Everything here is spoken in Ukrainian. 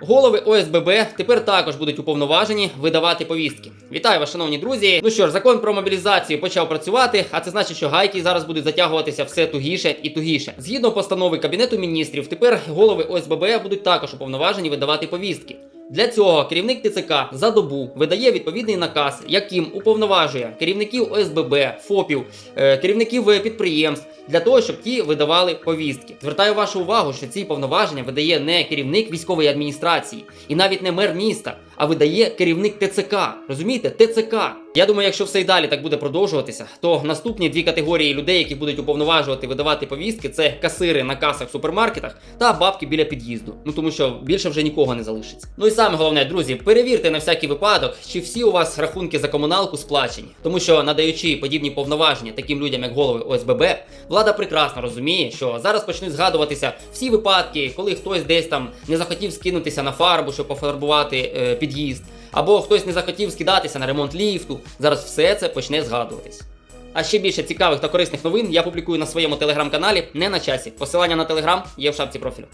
Голови ОСББ тепер також будуть уповноважені видавати повістки. Вітаю вас, шановні друзі. Ну що ж, закон про мобілізацію почав працювати, а це значить, що гайки зараз будуть затягуватися все тугіше і тугіше. Згідно постанови Кабінету міністрів, тепер голови ОСББ будуть також уповноважені видавати повістки. Для цього керівник ТЦК за добу видає відповідний наказ, яким уповноважує керівників ОСББ, ФОПів, е, керівників е, підприємств для того, щоб ті видавали повістки. Звертаю вашу увагу, що ці повноваження видає не керівник військової адміністрації і навіть не мер міста, а видає керівник ТЦК. Розумієте? ТЦК. Я думаю, якщо все й далі так буде продовжуватися, то наступні дві категорії людей, які будуть уповноважувати видавати повістки, це касири на касах в супермаркетах та бабки біля під'їзду. Ну тому що більше вже нікого не залишиться. Ну і саме головне, друзі, перевірте на всякий випадок, чи всі у вас рахунки за комуналку сплачені, тому що надаючи подібні повноваження таким людям, як голови ОСББ, влада прекрасно розуміє, що зараз почнуть згадуватися всі випадки, коли хтось десь там не захотів скинутися на фарбу, щоб пофарбувати е, під'їзд, або хтось не захотів скидатися на ремонт ліфту. Зараз все це почне згадуватись. А ще більше цікавих та корисних новин я публікую на своєму телеграм-каналі не на часі. Посилання на телеграм є в шапці профілю.